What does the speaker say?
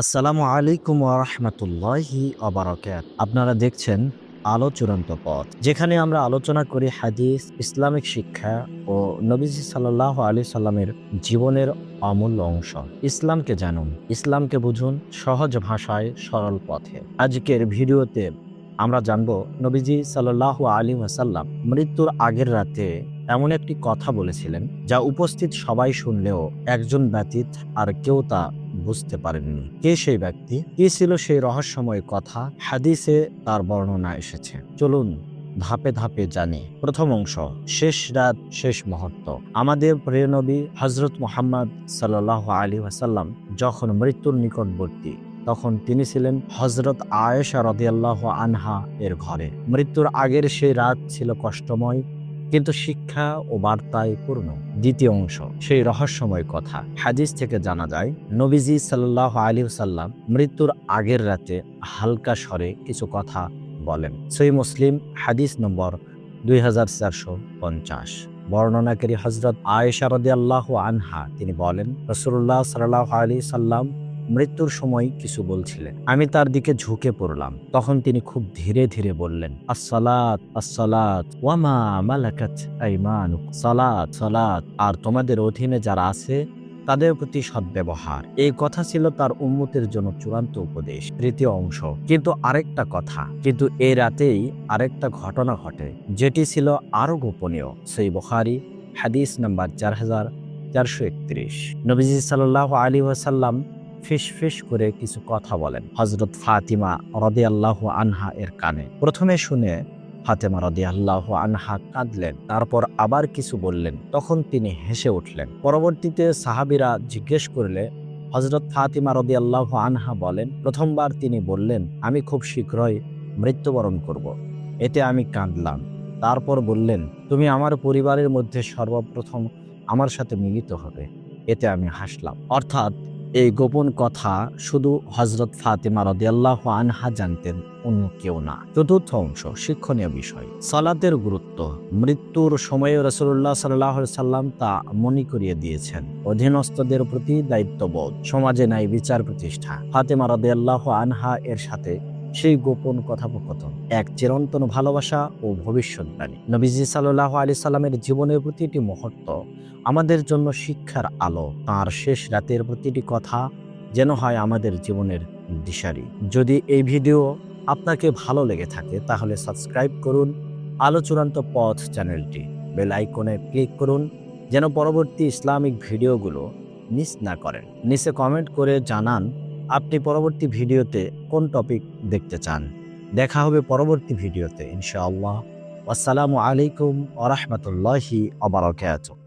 আসসালামু আলাইকুম ওরহমতুল্লাহি অবরাকাত আপনারা দেখছেন আলো চূড়ান্ত পথ, যেখানে আমরা আলোচনা করি হাদিস, ইসলামিক শিক্ষা ও নবীজি সাল্লাহ আলী সাল্লামের জীবনের অমূল্য অংশ। ইসলামকে জানুন, ইসলামকে বুঝুন সহজ ভাষায় সরল পথে। আজকের ভিডিওতে আমরা জানব নবীজি সাল্লাহ আলী ওয়াসাল্লাম মৃত্যুর আগের রাতে এমন একটি কথা বলেছিলেন, যা উপস্থিত সবাই শুনলেও একজন ব্যতীত আর কেউ তা বুঝতে পারেননি। কে সেই ব্যক্তি? কি ছিল সেই রহস্যময় কথা? হাদিসে তার বর্ণনা এসেছে। চলুন ধাপে ধাপে জানি। প্রথম অংশ, শেষ রাত, শেষ মুহূর্ত। আমাদের প্রিয় নবী হজরত মোহাম্মদ সাল্লাহ আলী ওয়াসাল্লাম যখন মৃত্যুর নিকটবর্তী, তখন তিনি ছিলেন হজরত আয়েশা রদিয়াল্লাহ আনহা এর ঘরে। মৃত্যুর আগের সেই রাত ছিল কষ্টময় কিন্তু শিক্ষা ও বার্তায় পূর্ণ। দ্বিতীয় অংশ, সেই রহস্যময় কথা। হাদিস থেকে জানা যায়, নবীজি সাল্লাহ আলী সাল্লাম মৃত্যুর আগের রাতে হালকা স্বরে কিছু কথা বলেন। সই মুসলিম, হাদিস নম্বর দুই হাজার চারশো পঞ্চাশ। বর্ণনাকারী হজরত আয়েশা আল্লাহ আনহা, তিনি বলেন রসুল্লাহ সাল্লাহ আলী সাল্লাম মৃত্যুর সময় কিছু বলছিলেন। আমি তার দিকে ঝুঁকে পড়লাম। তখন তিনি খুব ধীরে ধীরে বললেন, আসসালাত আসসালাত, ওয়ামা মালাকাত সালাত সালাত, আর তোমাদের অধীনে যারা আছে, তাদের প্রতি সদ্ব্যবহার। এই কথা ছিল তার উন্মতের জন্য চূড়ান্ত উপদেশ, তৃতীয় অংশ। কিন্তু আরেকটা কথা, কিন্তু এই রাতেই আরেকটা ঘটনা ঘটে, যেটি ছিল আরও গোপনীয়। সেই বখারি, হাদিস নাম্বার চার হাজার চারশো একত্রিশ। নবীজি সাল্লাহ আলী ওয়াসাল্লাম ফিস ফিস করে কিছু কথা বলেন। হজরত ফাতিমা রদে আল্লাহ আনহা এর কানে। প্রথমে শুনে ফাতেমা রদি আল্লাহ আনহা কাঁদলেন, তারপর আবার কিছু বললেন, তখন তিনি হেসে উঠলেন। পরবর্তীতে সাহাবিরা জিজ্ঞেস করলে হজরত ফাতিমা রদি আল্লাহ আনহা বলেন, প্রথমবার তিনি বললেন, আমি খুব শীঘ্রই মৃত্যুবরণ করব। এতে আমি কাঁদলাম। তারপর বললেন, তুমি আমার পরিবারের মধ্যে সর্বপ্রথম আমার সাথে মিলিত হবে, এতে আমি হাসলাম। অর্থাৎ এই গোপন কথা শুধু হজরত ফাতেমা রদিয়াল্লাহ আনহা জানতেন, অন্য কেউ না। চতুর্থ অংশ, শিক্ষণীয় বিষয়। সালাতের গুরুত্ব, মৃত্যুর সময়ে রসুল্লাহ সাল্লাহ সাল্লাম তা মনে করিয়ে দিয়েছেন। অধীনস্থদের প্রতি দায়িত্ববোধ, সমাজে নাই বিচার প্রতিষ্ঠা। ফাতেমা রদিয়াল্লাহ আনহা এর সাথে সেই গোপন কথোপকথন, এক চিরন্তন ভালোবাসা ও ভবিষ্যৎবাণী নবীজি সাল্লাহ আলি সাল্লামের জীবনের প্রতিটি মুহূর্ত আমাদের জন্য শিক্ষার আলো, তার শেষ রাতের প্রতিটি কথা যেন হয় আমাদের জীবনের দিশারি। যদি এই ভিডিও আপনাকে ভালো লেগে থাকে, তাহলে সাবস্ক্রাইব করুন, আলো চূড়ান্ত পথ চ্যানেলটি, বেল আইকনে ক্লিক করুন, যেন পরবর্তী ইসলামিক ভিডিওগুলো মিস না করেন। নিচে কমেন্ট করে জানান আপনি পরবর্তী ভিডিওতে কোন টপিক দেখতে চান? দেখা হবে পরবর্তী ভিডিওতে, ইনশাআল্লাহ। আসসালামু আলাইকুম আ রহমতুল্লাহি অবরাকাতুহ